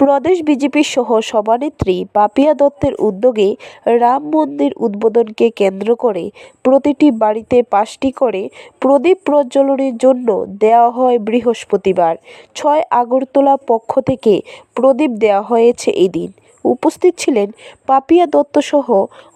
প্রদেশ BJP সহ সভানেত্রী পাপিয়া দত্তের উদ্যোগে রাম মন্দির উদ্বোধনকে কেন্দ্র করে প্রতিটি বাড়িতে পাঁচটি করে প্রদীপ প্রজ্বলনের জন্য দেওয়া হয় বৃহস্পতিবার। ছয় আগরতলা পক্ষ থেকে প্রদীপ দেওয়া হয়েছে এদিন। উপস্থিত ছিলেন পাপিয়া দত্ত সহ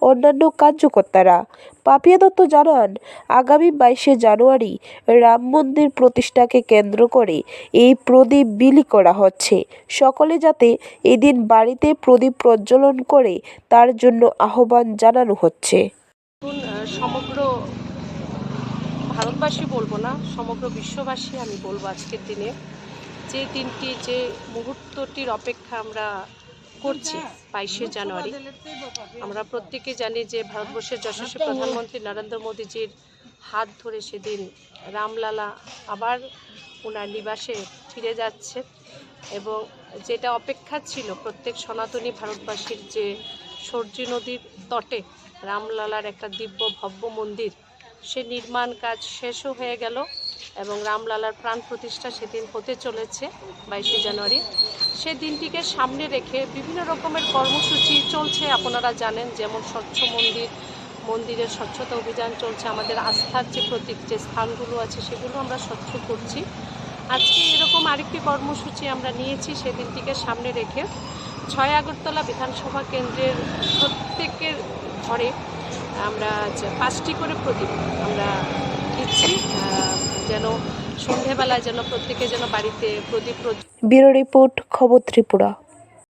অন্যান্য কার্যকর্তারা। পাপিয়া দত্ত জানান, আগামী বাইশে জানুয়ারি রাম মন্দির প্রতিষ্ঠাকে কেন্দ্র করে এই প্রদীপ বিলি করা হচ্ছে। সকলে যাতে এদিন বাড়িতে প্রদীপ প্রজ্বলন করে, তার জন্য আহ্বান জানানো হচ্ছে। সমগ্র ভারতবাসী বলব না, সমগ্র বিশ্ববাসী আমি বলব আজকের দিনে। যে দিনটি, যে মুহূর্তটির অপেক্ষা আমরা করছি বাইশে জানুয়ারি। আমরা প্রত্যেকে জানি যে ভারতবর্ষের যশস্বী প্রধানমন্ত্রী নরেন্দ্র মোদীজির হাত ধরে সেদিন রামলালা আবার ওনার নিবাসে ফিরে যাচ্ছে এবং যেটা অপেক্ষা ছিল প্রত্যেক সনাতনী ভারতবাসীর যে সরজু নদীর তটে রামলালার একটা দিব্য ভব্য মন্দির সে নির্মাণ কাজ শেষও হয়ে গেল এবং রামলালার প্রাণ প্রতিষ্ঠা সেদিন হতে চলেছে বাইশে জানুয়ারি। সে দিনটিকে সামনে রেখে বিভিন্ন রকমের কর্মসূচি চলছে, আপনারা জানেন, যেমন স্বচ্ছ মন্দির, মন্দিরের স্বচ্ছতা অভিযান চলছে, আমাদের আস্থার যে প্রতীক, যে স্থানগুলো আছে সেগুলো আমরা স্বচ্ছ করছি। আজকে এরকম আরেকটি কর্মসূচি আমরা নিয়েছি সেদিনটিকে সামনে রেখে ছয় আগরতলা বিধানসভা কেন্দ্রের প্রত্যেকের ঘরে আমরা পাঁচটি করে প্রদীপ আমরা দিচ্ছি যেন সন্ধেবেলায় যেন প্রত্যেকে যেন বাড়িতে প্রদীপ ব্যুরো রিপোর্ট, খবর ত্রিপুরা।